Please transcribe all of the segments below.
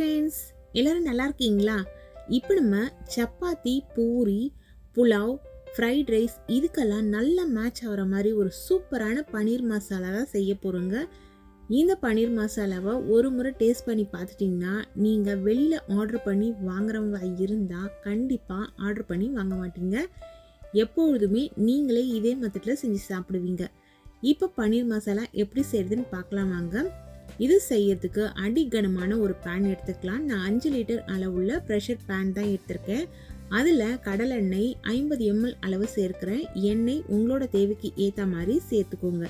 Friends எல்லோரும் நல்லா இருக்கீங்களா? இப்போ நம்ம சப்பாத்தி பூரி புலாவ் ஃப்ரைட் ரைஸ் இதுக்கெல்லாம் நல்ல மேட்ச் ஆகிற மாதிரி ஒரு சூப்பரான பன்னீர் மசாலா தான் செய்ய போகிறோங்க இந்த பன்னீர் மசாலாவை ஒரு முறை டேஸ்ட் பண்ணி பார்த்துட்டிங்கன்னா நீங்கள் வெளியில் ஆர்டர் பண்ணி வாங்குறவங்க இருந்தால் கண்டிப்பாக ஆர்டர் பண்ணி வாங்க மாட்டீங்க. எப்பொழுதுமே நீங்களே இதே மெத்தடில் செஞ்சு சாப்பிடுவீங்க. இப்போ பன்னீர் மசாலா எப்படி செய்கிறதுன்னு பார்க்கலாம் வாங்க. இது செய்யறதுக்கு அடிகனமான ஒரு பேன் எடுத்துக்கலாம். நான் அஞ்சு லிட்டர் அளவுள்ள ப்ரெஷர் பேன் தான் எடுத்திருக்கேன். அதில் கடலெண்ணெய் ஐம்பது எம்எல் அளவு சேர்க்கிறேன். எண்ணெய் உங்களோட தேவைக்கு ஏற்ற மாதிரி சேர்த்துக்கோங்க.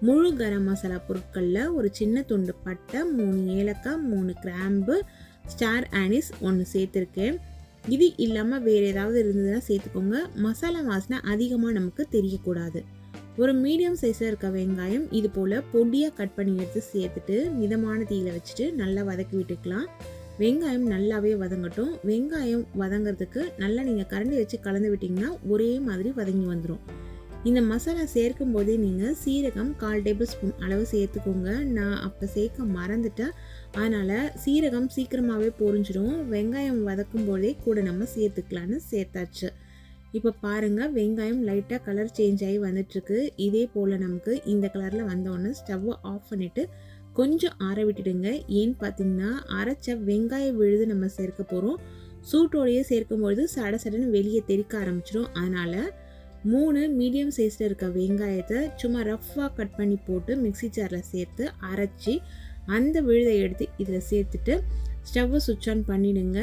முழு கரம் மசாலா பொருட்களில் ஒரு சின்ன துண்டு பட்டை மூணு ஏலக்காய் மூணு கிராம்பு ஸ்டார் ஆனிஸ் ஒன்று சேர்த்துருக்கேன். இது இல்லாமல் வேறு ஏதாவது இருந்ததுன்னா சேர்த்துக்கோங்க. மசாலா வாசனை அதிகமாக நமக்கு தெரியக்கூடாது. ஒரு மீடியம் சைஸில் இருக்க வெங்காயம் இது போல் பொடியாக கட் பண்ணி எடுத்து சேர்த்துட்டு மிதமான தீயில் வச்சுட்டு நல்லா வதக்கி விட்டுக்கலாம். வெங்காயம் நல்லாவே வதங்கட்டும். வெங்காயம் வதங்கிறதுக்கு நல்லா நீங்கள் கரண்டி வச்சு கலந்து விட்டிங்கன்னா ஒரே மாதிரி வதங்கி வந்துடும் இந்த மசாலா சேர்க்கும் போதே நீங்கள் சீரகம் கால் டேபிள் ஸ்பூன் அளவு சேர்த்துக்கோங்க. நான் அப்போ சேர்க்க மறந்துட்டேன் அதனால் சீரகம் சீக்கிரமாகவே பொரிஞ்சிடும் வெங்காயம் வதக்கும் போதே கூட நம்ம சேர்த்துக்கலான்னு சேர்த்தாச்சு. இப்போ பாருங்கள் வெங்காயம் லைட்டாக கலர் சேஞ்ச் ஆகி வந்துட்டுருக்கு. இதே போல் நமக்கு இந்த கலரில் வந்தோடனே ஸ்டவ்வை ஆஃப் பண்ணிவிட்டு கொஞ்சம் ஆற விட்டுடுங்க. ஏன்னு பார்த்தீங்கன்னா அரைச்ச வெங்காய விழுது நம்ம சேர்க்க போகிறோம் சூட்டோடையே சேர்க்கும்பொழுது சட சடன்னு வெளியே தெறிக்க ஆரம்பிச்சிடும் அதனால் மூணு மீடியம் சைஸில் இருக்க வெங்காயத்தை சும்மா ரஃப்பாக கட் பண்ணி போட்டு மிக்சி ஜாரில் சேர்த்து அரைச்சி அந்த விழுதை எடுத்து இதில் சேர்த்துட்டு ஸ்டவ்வை சுவிட்ச் ஆன் பண்ணிடுங்க.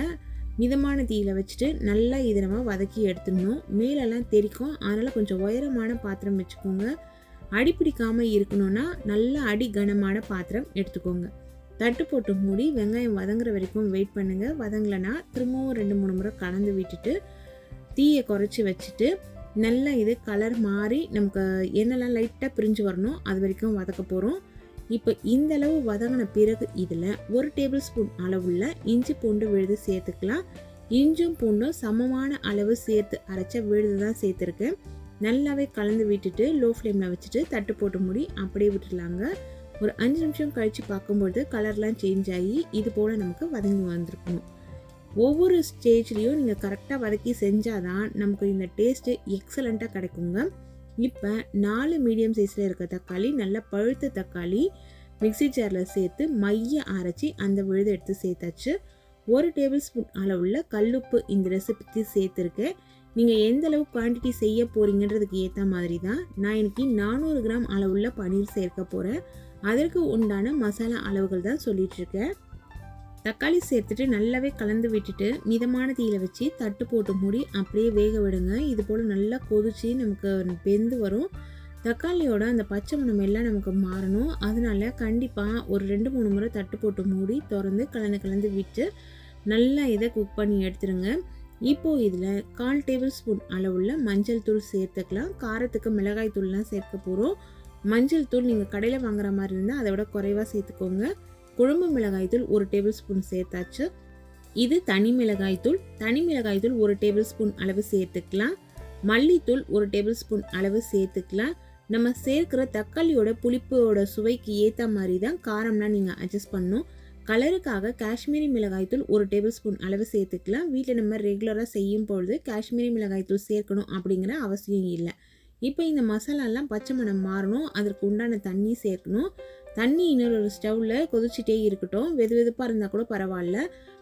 மிதமான தீயில் வச்சுட்டு நல்லா இதை நம்ம வதக்கி எடுத்துடணும். மேலெல்லாம் தெரிக்கும் அதனால் கொஞ்சம் உயரமான பாத்திரம் வச்சுக்கோங்க. அடி பிடிக்காமல் இருக்கணும்னா நல்ல அடி கனமான பாத்திரம் எடுத்துக்கோங்க. தட்டு போட்டு மூடி வெங்காயம் வதங்குற வரைக்கும் வெயிட் பண்ணுங்கள் வதங்கலைன்னா திரும்பவும் ரெண்டு மூணு முறை கலந்து விட்டுட்டு தீயை குறைச்சி வச்சுட்டு நல்லா இது கலர் மாறி நமக்கு என்னெல்லாம் லைட்டாக பிரிஞ்சு வரணும் அது வரைக்கும் வதக்க போகிறோம் இப்போ இந்த அளவு வதங்கின பிறகு இதில் ஒரு டேபிள் ஸ்பூன் அளவுள்ள இஞ்சி பூண்டு விழுது சேர்த்துக்கலாம். இஞ்சும் பூண்டும் சமமான அளவு சேர்த்து அரைச்ச விழுது தான் சேர்த்துருக்கேன் நல்லாவே கலந்து விட்டுட்டு லோ ஃப்ளேமில் வச்சுட்டு தட்டு போட்டு மூடி அப்படியே விட்டுடலாங்க. ஒரு அஞ்சு நிமிஷம் கழித்து பார்க்கும்போது கலர்லாம் சேஞ்ச் ஆகி இது போல் நமக்கு வதங்கி வந்திருக்கணும். ஒவ்வொரு ஸ்டேஜ்லேயும் நீங்கள் கரெக்டாக வதக்கி செஞ்சால் தான் நமக்கு இந்த டேஸ்ட்டு எக்ஸலண்ட்டாக கிடைக்குங்க. இப்போ நாலு மீடியம் சைஸில் இருக்க தக்காளி நல்லா பழுத்த தக்காளி மிக்சி ஜாரில் சேர்த்து மைய அரைச்சி அந்த விழுதை எடுத்து சேர்த்தாச்சு. ஒரு டேபிள் ஸ்பூன் அளவுள்ள கல்லுப்பு இந்த ரெசிபிக்கு சேர்த்துருக்கேன். நீங்கள் எந்த அளவு குவான்டிட்டி செய்ய போகிறீங்கன்றதுக்கு ஏற்ற மாதிரி தான் நான் இன்னைக்கு நானூறு கிராம் அளவுள்ள பன்னீர் சேர்க்க போகிறேன் அதற்கு உண்டான மசாலா அளவுகள் தான் சொல்லிகிட்ருக்கேன் தக்காளி சேர்த்துட்டு நல்லாவே கலந்து விட்டுட்டு மிதமான தீயில வச்சு தட்டு போட்டு மூடி அப்படியே வேக விடுங்க. இது போல் நல்லா கொதிச்சு நமக்கு வெந்து வரும். தக்காளியோட அந்த பச்சை மணம் எல்லாம் நமக்கு மாறணும். அதனால கண்டிப்பாக ஒரு ரெண்டு மூணு முறை தட்டு போட்டு மூடி திறந்து கலந்து கலந்து விட்டு நல்லா இதை குக் பண்ணி எடுத்துருங்க. இப்போது இதில் கால் டேபிள் ஸ்பூன் அளவுள்ள மஞ்சள் தூள் சேர்த்துக்கலாம். காரத்துக்கு மிளகாய் தூள்லாம் சேர்க்க போகிறோம் மஞ்சள் தூள் நீங்கள் கடையில் வாங்குற மாதிரி இருந்தால் அதை விட குறைவாக சேர்த்துக்கோங்க. குழம்பு மிளகாய்த்தூள் ஒரு டேபிள் ஸ்பூன் சேர்த்தாச்சு. இது தனி மிளகாய்த்தூள் தனி மிளகாய்த்தூள் ஒரு டேபிள் ஸ்பூன் அளவு சேர்த்துக்கலாம். மல்லித்தூள் ஒரு டேபிள் ஸ்பூன் அளவு சேர்த்துக்கலாம். நம்ம சேர்க்கிற தக்காளியோட புளிப்போட சுவைக்கு ஏற்ற மாதிரி தான் காரம்லாம் நீங்கள் அட்ஜஸ்ட் பண்ணணும் கலருக்காக காஷ்மீரி மிளகாய்த்தூள் ஒரு டேபிள் ஸ்பூன் அளவு சேர்த்துக்கலாம். வீட்டில் நம்ம ரெகுலராக செய்யும் பொழுது காஷ்மீரி மிளகாய்த்தூள் சேர்க்கணும் அப்படிங்கிற அவசியம் இல்லை. இப்போ இந்த மசாலாலாம் பச்சை மணம் மாறணும். அதற்கு உண்டான தண்ணி சேர்க்கணும். தண்ணி இன்னொரு ஸ்டவ்வில் கொதிச்சிட்டே இருக்கட்டும். வெது வெதுப்பாக இருந்தால் கூட பரவாயில்ல.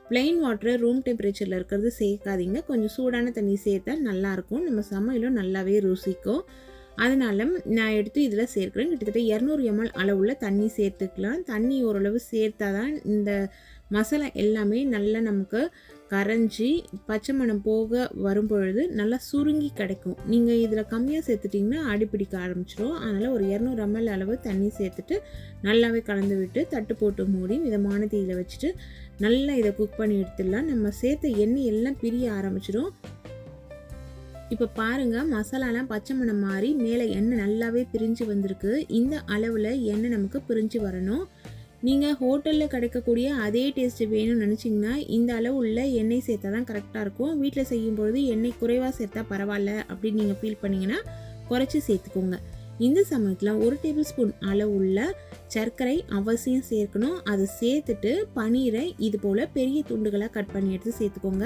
பிளெயின் வாட்டரை ரூம் டெம்பரேச்சரில் இருக்கிறது சேர்க்காதீங்க. கொஞ்சம் சூடான தண்ணி சேர்த்தா நல்லாயிருக்கும். நம்ம சமையலும் நல்லாவே ருசிக்கும். அதனால நான் எடுத்து இதில் சேர்க்குறேன். கிட்டத்தட்ட இரநூறு எம்எல் அளவுள்ள தண்ணி சேர்த்துக்கலாம். தண்ணி ஓரளவு சேர்த்தா தான் இந்த மசாலா எல்லாமே நல்லா நமக்கு கரைஞ்சி பச்சை மணம் போக வரும் பொழுது நல்லா சுருங்கி கிடைக்கும். நீங்கள் இதில் கம்மியாக சேர்த்துட்டிங்கன்னா அடிப்பிடிக்க ஆரம்பிச்சிடும் அதனால் ஒரு இரநூறு எம்எல் அளவு தண்ணி சேர்த்துட்டு நல்லாவே கலந்து விட்டு தட்டு போட்டு மூடி மிதமான தீயில் வச்சுட்டு நல்லா இதை குக் பண்ணி எடுத்துடலாம். நம்ம சேர்த்த எண்ணெய் எல்லாம் பிரிய ஆரம்பிச்சிடும் இப்போ பாருங்கள் மசாலாலாம் பச்சை மணம் மாறி மேலே எண்ணெய் நல்லாவே பிரிஞ்சு வந்திருக்கு. இந்த அளவில் எண்ணெய் நமக்கு பிரிஞ்சு வரணும். நீங்கள் ஹோட்டலில் கிடைக்கக்கூடிய அதே டேஸ்ட்டு வேணும்னு நினச்சிங்கன்னா இந்த அளவு உள்ள எண்ணெய் சேர்த்தா தான் கரெக்டாக இருக்கும். வீட்டில் செய்யும்பொழுது எண்ணெய் குறைவாக சேர்த்தா பரவாயில்ல அப்படின்னு நீங்கள் ஃபீல் பண்ணிங்கன்னா குறைச்சி சேர்த்துக்கோங்க. இந்த சமயத்தில் ஒரு டேபிள் ஸ்பூன் அளவுள்ள சர்க்கரை அவசியம் சேர்க்கணும். அதை சேர்த்துட்டு பன்னீரை இது போல் பெரிய துண்டுகளாக கட் பண்ணி எடுத்து சேர்த்துக்கோங்க.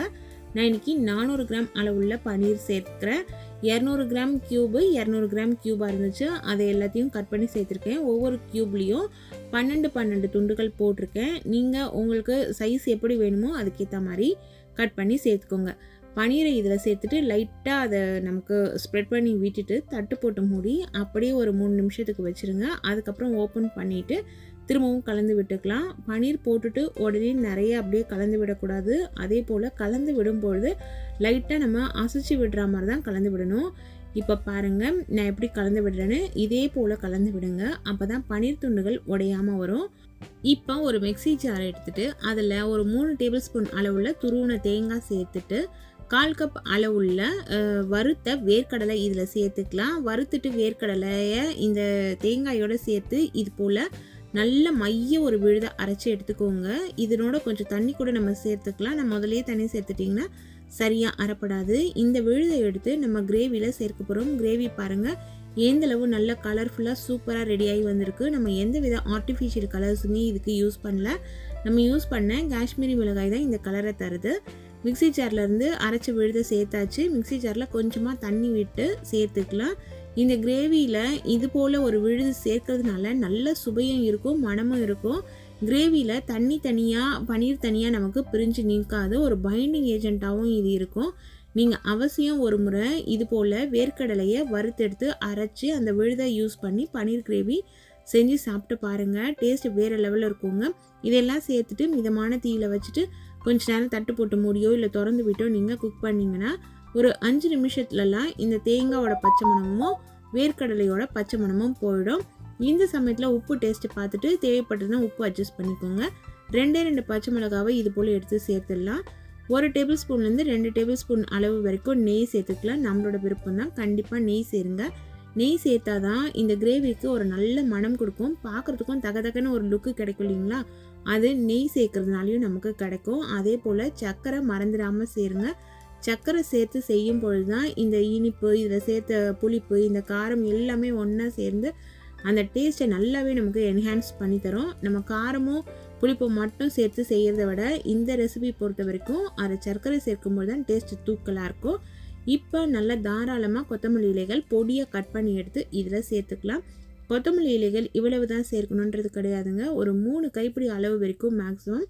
நான் இன்னைக்கு நானூறு கிராம் அளவுள்ள பன்னீர் சேர்க்குறேன். இரநூறு கிராம் க்யூபு இரநூறு கிராம் க்யூபாக இருந்துச்சு. அதை எல்லாத்தையும் கட் பண்ணி சேர்த்துருக்கேன். ஒவ்வொரு க்யூப்லேயும் பன்னெண்டு பன்னெண்டு துண்டுகள் போட்டிருக்கேன். நீங்கள் உங்களுக்கு சைஸ் எப்படி வேணுமோ அதுக்கேற்ற மாதிரி கட் பண்ணி சேர்த்துக்கோங்க. பன்னீரை இதில் சேர்த்துட்டு லைட்டாக அதை நமக்கு ஸ்ப்ரெட் பண்ணி விட்டுட்டு தட்டு போட்டு மூடி அப்படியே ஒரு மூணு நிமிஷத்துக்கு வச்சுருங்க. அதுக்கப்புறம் ஓப்பன் பண்ணிவிட்டு திரும்பவும் கலந்து விட்டுக்கலாம். பன்னீர் போட்டுட்டு உடனே நிறைய அப்படியே கலந்து விடக்கூடாது. அதே போல் கலந்து விடும்பொழுது லைட்டாக நம்ம அசைச்சு விடுற மாதிரி தான் கலந்து விடணும். இப்போ பாருங்கள் நான் எப்படி கலந்து விடுறேன்னு? இதே போல் கலந்து விடுங்க. அப்போ தான் பன்னீர் துண்டுகள் உடையாமல் வரும். இப்போ ஒரு மிக்சி ஜார் எடுத்துகிட்டு அதில் ஒரு மூணு டேபிள் ஸ்பூன் அளவில் துருவின தேங்காய் சேர்த்துட்டு கால் கப் அளவுள்ள வறுத்த வேர்க்கடலை இதில் சேர்த்துக்கலாம். வறுத்துட்டு வேர்க்கடலையை இந்த தேங்காயோடு சேர்த்து இது போல் நல்ல மைய ஒரு விழுதை அரைச்சி எடுத்துக்கோங்க. இதனோட கொஞ்சம் தண்ணி கூட நம்ம சேர்த்துக்கலாம். நம்ம முதலே தண்ணி சேர்த்துட்டிங்கன்னா சரியாக அரைப்படாது இந்த விழுதை எடுத்து நம்ம கிரேவியில் சேர்க்க போகிறோம் கிரேவி பாருங்கள் எந்தளவு நல்ல கலர்ஃபுல்லாக சூப்பராக ரெடியாகி வந்திருக்கு. நம்ம எந்த வித ஆர்டிஃபிஷியல் கலர்ஸுமே இதுக்கு யூஸ் பண்ணல. நம்ம யூஸ் பண்ண காஷ்மீரி மிளகாய் தான் இந்த கலரை தருது. மிக்ஸி ஜார்லேருந்து அரைச்சி விழுத சேர்த்தாச்சு. மிக்ஸி ஜாரில் கொஞ்சமாக தண்ணி விட்டு சேர்த்துக்கலாம். இந்த கிரேவியில் இது போல் ஒரு விழுது சேர்க்கறதுனால நல்ல சுவையும் இருக்கும் மணமும் இருக்கும். கிரேவியில் தண்ணி தனியாக பன்னீர் தனியாக நமக்கு பிரிஞ்சு நிற்காது ஒரு பைண்டிங் ஏஜென்ட்டாகவும் இது இருக்கும். நீங்கள் அவசியம் ஒரு முறை இது போல் வேர்க்கடலையை வறுத்தெடுத்து அரைச்சி அந்த விழுதை யூஸ் பண்ணி பன்னீர் கிரேவி செஞ்சு சாப்பிட்டு பாருங்கள் டேஸ்ட் வேறு லெவலில் இருக்குங்க. இதெல்லாம் சேர்த்துட்டு மிதமான தீயில் வச்சுட்டு கொஞ்ச நேரம் தட்டு போட்டு மூடியோ இல்லை திறந்து விட்டோ நீங்கள் குக் பண்ணிங்கன்னா ஒரு அஞ்சு நிமிஷத்துலலாம் இந்த தேங்காவோட பச்சை மணமும் வேர்க்கடலையோட பச்சை மணமும் போயிடும். இந்த சமயத்தில் உப்பு டேஸ்ட்டு பார்த்துட்டு தேவைப்பட்டதுனா உப்பு அட்ஜஸ்ட் பண்ணிக்கோங்க. ரெண்டே ரெண்டு பச்சை மிளகாவை இது போல் எடுத்து சேர்த்துடலாம். ஒரு டேபிள் ஸ்பூன்லேருந்து ரெண்டு டேபிள் ஸ்பூன் அளவு வரைக்கும் நெய் சேர்த்துக்கலாம். நம்மளோட விருப்பம் தான் கண்டிப்பாக நெய் சேருங்க. நெய் சேர்த்தா தான் இந்த கிரேவிக்கு ஒரு நல்ல மனம் கொடுக்கும். பார்க்குறதுக்கும் தகதகன்னு ஒரு லுக்கு கிடைக்கும் இல்லைங்களா? அது நெய் சேர்க்கறதுனாலையும் நமக்கு கிடைக்கும். அதே போல் சர்க்கரை மறந்துடாமல் சேருங்க. சர்க்கரை சேர்த்து செய்யும் பொழுது தான் இந்த இனிப்பு இதில் சேர்த்த புளிப்பு இந்த காரம் எல்லாமே ஒன்றா சேர்ந்து அந்த டேஸ்ட்டை நல்லாவே நமக்கு என்ஹான்ஸ் பண்ணி தரும். நம்ம காரமும் புளிப்பு மட்டும் சேர்த்து செய்கிறத விட இந்த ரெசிபி பொறுத்த வரைக்கும் அதை சர்க்கரை சேர்க்கும்போது தான் டேஸ்ட்டு தூக்கலாக இருக்கும். இப்போ நல்லா தாராளமாக கொத்தமல்லி இலைகள் பொடியாக கட் பண்ணி எடுத்து இதில் சேர்த்துக்கலாம். கொத்தமல்லி இலைகள் இவ்வளவு தான் சேர்க்கணுன்றது கிடையாதுங்க. ஒரு மூணு கைப்பிடி அளவு வரைக்கும் மேக்ஸிமம்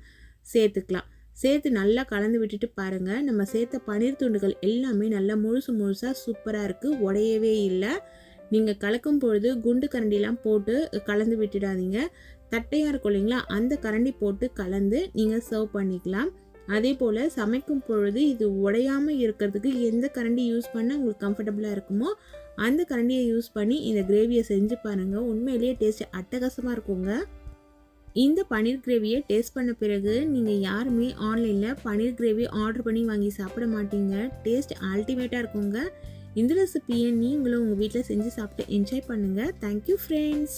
சேர்த்துக்கலாம். சேர்த்து நல்லா கலந்து விட்டுட்டு பாருங்கள் நம்ம சேர்த்த பன்னீர் துண்டுகள் எல்லாமே நல்லா முழுசு முழுசாக சூப்பராக இருக்குது உடையவே இல்லை. நீங்கள் கலக்கும் பொழுது குண்டு கரண்டிலாம் போட்டு கலந்து விட்டுடாதீங்க. தட்டையாக இருக்கும் இல்லைங்களா? அந்த கரண்டி போட்டு கலந்து நீங்கள் சர்வ் பண்ணிக்கலாம். அதே போல் சமைக்கும் பொழுது இது உடையாமல் இருக்கிறதுக்கு எந்த கரண்டி யூஸ் பண்ண உங்களுக்கு கம்ஃபர்டபுளாக இருக்குமோ அந்த கரண்டியை யூஸ் பண்ணி இந்த கிரேவியை செஞ்சு பாருங்கள் உண்மையிலேயே டேஸ்ட் அட்டகாசமாக இருக்குங்க. இந்த பன்னீர் கிரேவியை டேஸ்ட் பண்ண பிறகு நீங்கள் யாருமே ஆன்லைனில் பன்னீர் கிரேவி ஆர்டர் பண்ணி வாங்கி சாப்பிட மாட்டீங்க. டேஸ்ட் அல்டிமேட்டாக இருக்குங்க. இந்த ரெசிபியை நீங்களும் உங்கள் வீட்டில் செஞ்சு சாப்பிட்டு என்ஜாய் பண்ணுங்கள் தேங்க்யூ ஃப்ரெண்ட்ஸ்